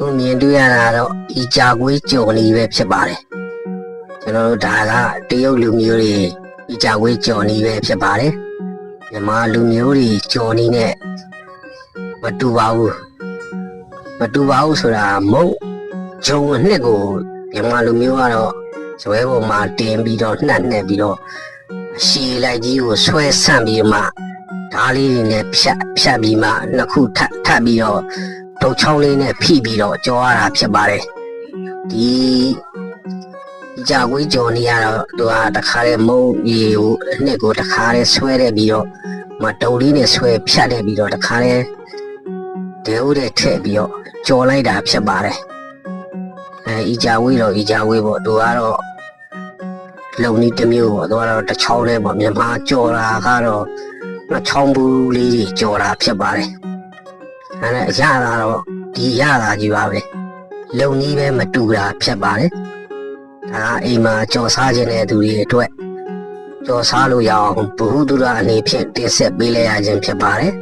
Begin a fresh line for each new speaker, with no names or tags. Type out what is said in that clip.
ခုမြင်တွေ့ရတာတော့ဤကြာကွေးကြော်နေပဲဖြစ်ပါတယ်ကျွန်တော်တို့ဒါကတရုတ်လူမျိုးတွေဤကြာကွေးကြော်နေပဲဖြစ်ပါတယ်မြန်မာလူမျိုးတွေကြော်နေနဲ့မတူပါဘူးမတူပါဘူးဆိုတာမဟုတ်ဂျုံအနှစ်ကိုမြန်မာလူမျိုးကတော့ဇွဲပေါ်မှာတင်ပြီးတော့နှက်နှက်ပြီးတော့အရှည်လိုက်ကြီးကိုဆွဲဆန့်ပြီးမှဓားလေးတွေနဲ့ဖြတ်ဖြတ်ပြီးမှနှစ်ခုထပ်ထပ်ပြီးတော့ တုတ်ချောင်းလေးနဲ့ဖိပြီးတော့ကြောရတာဖြစ်ပါတယ်ဒီဒီကြာကွေးကြော်နေရတော့သူကတခါတည်းမုံရီကိုအနှစ်ကိုတခါတည်းဆွဲတဲ့ပြီးတော့မတုံလေးနဲ့ဆွဲဖြတ်တဲ့ပြီးတော့တခါတည်းဒဲဦးတဲ့ထည့်ပြီးတော့ကြော်လိုက်တာဖြစ်ပါတယ်အဲဤကြာဝေးတော့ဤကြာဝေးပေါ့သူကတော့လုံနီးတစ်မျိုးပေါ့သူကတော့တစ်ချောင်းလေးပေါ့မြန်မာကြော်တာကတော့နှစ်ချောင်းဘူးလေးကြီးကြော်တာဖြစ်ပါတယ် အဲ့ဒါအရသာတော့ဒီရသာကြီးပါပဲလုံနီးပဲမတူတာဖြစ်ပါတယ်ဒါကအိမ်မှာကြော်စားခြင်းတဲ့သူတွေအတွက်ကြော်စားလို့ရအောင်ဘ ഹു တုရအနေဖြင့်တင်ဆက်ပေးလိုက်ရခြင်းဖြစ်ပါတယ်